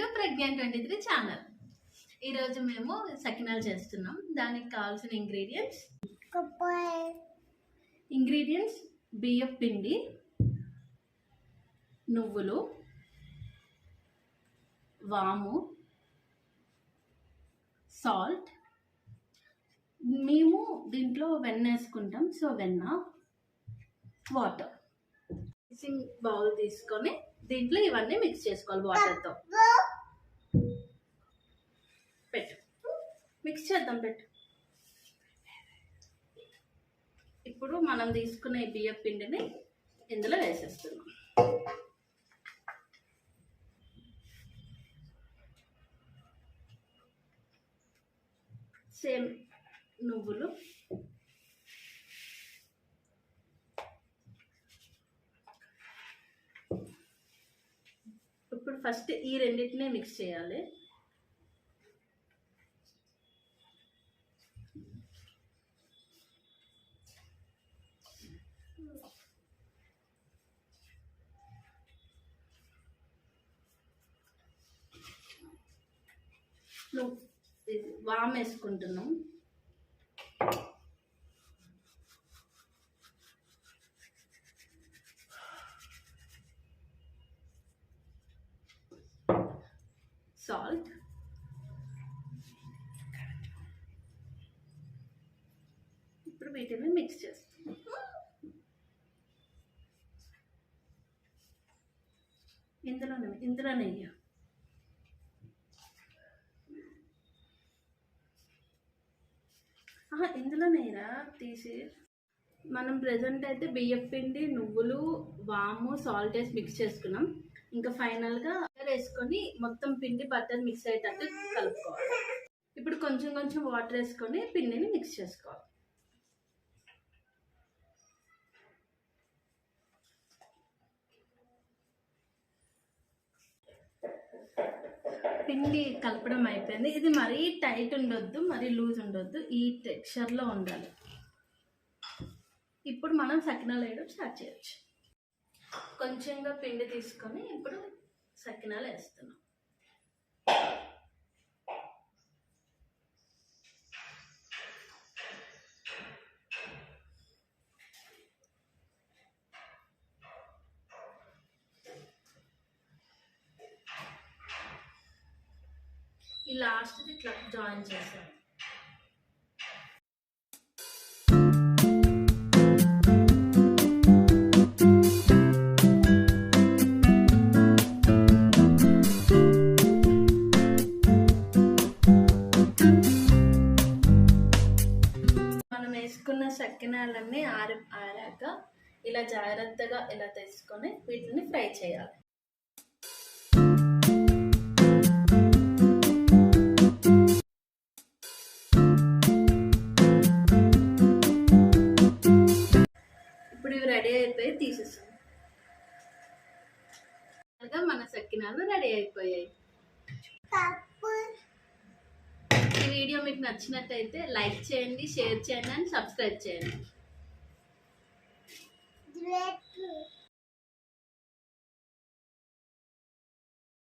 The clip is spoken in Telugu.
To Pragnan twenty three channel ఈరోజు మేము సకినాలు చేస్తున్నాం. దానికి కావాల్సిన ఇంగ్రీడియంట్స్? ఇంగ్రీడియంట్స్ బియ్యం పిండి నువ్వులు వాము సాల్ట్. మేము దీంట్లో వెన్న వేసుకుంటాం. సో వెన్న వాటర్. మిక్సింగ్ బౌల్ తీసుకొని దీంట్లో ఇవన్నీ మిక్స్ చేసుకోవాలి వాటర్తో. మిక్స్ చేద్దాం పెట్టు. ఇప్పుడు మనం తీసుకున్న ఈ బియ్యం పిండిని ఇందులో వేసేస్తున్నాం. సేమ్ నువ్వులు. ఇప్పుడు ఫస్ట్ ఈ రెండింటిని మిక్స్ చేయాలి నువ్వు ఇది వామ్ వేసుకుంటున్నాం. సాల్ట్. ఇప్పుడు వీటిని మిక్స్ చేస్తాం. ఇందులోనే ఇందులో నెయ్యి. ఇందులో నెయ్యరా? తీసి. మనం ప్రజెంట్ అయితే బియ్యం పిండి నువ్వులు వాము సాల్ట్ వేసి మిక్స్ చేసుకున్నాం. ఇంకా ఫైనల్గా బటర్ వేసుకొని మొత్తం పిండి బట్టర్ మిక్స్ అయ్యేటట్టు కలుపుకోవాలి. ఇప్పుడు కొంచెం కొంచెం వాటర్ వేసుకొని పిండిని మిక్స్ చేసుకోవాలి. పిండి కలపడం అయిపోయింది. ఇది మరీ టైట్ ఉండొద్దు మరీ లూజ్ ఉండొద్దు. ఈ టెక్స్చర్లో ఉండాలి. ఇప్పుడు మనం సకినాలు వేయడం స్టార్ట్ చేయొచ్చు. కొంచెంగా పిండి తీసుకొని ఇప్పుడు సకినాలు వేస్తున్నాం. ఈ లాస్ట్ది ఇట్లా జాయిన్ చేశాను. మనం వేసుకున్న ఆరి ఆరాక ఇలా జాగ్రత్తగా ఇలా తీసుకొని వీటిని ఫ్రై చేయాలి. ఇప్పుడు ఇవి రెడీ అయిపోయి అలాగా మన సక్కినాలు రెడీ అయిపోయాయి. ఈ వీడియో మీకు నచ్చినట్టయితే లైక్ చేయండి షేర్ చేయండి అండ్ సబ్స్క్రైబ్ చేయండి.